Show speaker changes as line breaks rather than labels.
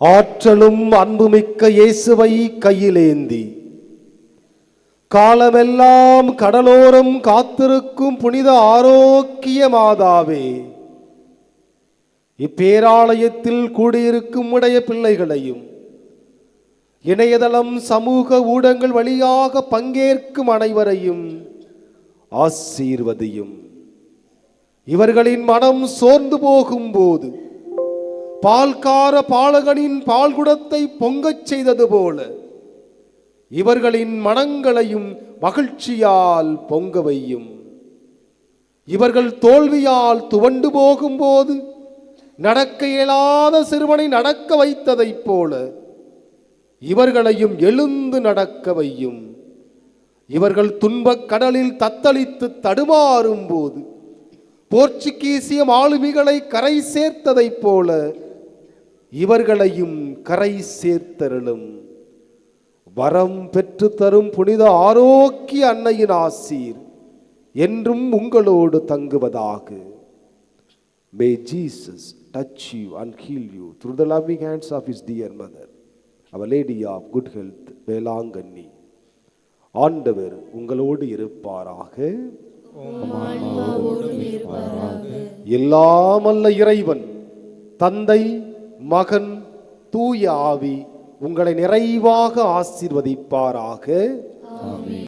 ஆற்றலும் அன்புமிக்க இயேசுவை கையிலேந்தி. காலமெல்லாம் கடலோரம் காத்திருக்கும் புனித ஆரோக்கிய மாதாவே இப்பேராலயத்தில் கூடியிருக்கும் உடைய பிள்ளைகளையும் இணையதளம் சமூக ஊடகங்கள் வழியாக பங்கேற்கும் அனைவரையும் ஆசீர்வதியும். இவர்களின் மனம் சோர்ந்து போகும்போது பால்கார பாலகனின் பால்குடத்தை பொங்கச் செய்தது போல இவர்களின் மனங்களையும் மகிழ்ச்சியால் பொங்க வையும். இவர்கள் தோல்வியால் துவண்டு போகும்போது நடக்க இயலாத சிறுவனை நடக்க வைத்ததைப் போல இவர்களையும் எழுந்து நடக்க வையும். இவர்கள் துன்பக் கடலில் தத்தளித்து தடுமாறும் போது போர்ச்சுகீசிய மாலுமிகளை கரை சேர்த்ததைப் போல இவர்களையும் கரை சேர்த்தருளும். வரம் பெற்று தரும் புனித ஆரோக்கிய அன்னையின் ஆசீர் என்றும் உங்களோடு தங்குவதாக. May Jesus touch you and heal you through the loving hands of his dear mother, Our Lady of Good Health, Velankanni ஆண்டவர் உங்களோடு இருப்பாராக. எல்லாமல்ல இறைவன் தந்தை மகன் தூய ஆவி உங்களை நிறைவாக ஆசீர்வதிப்பாராக.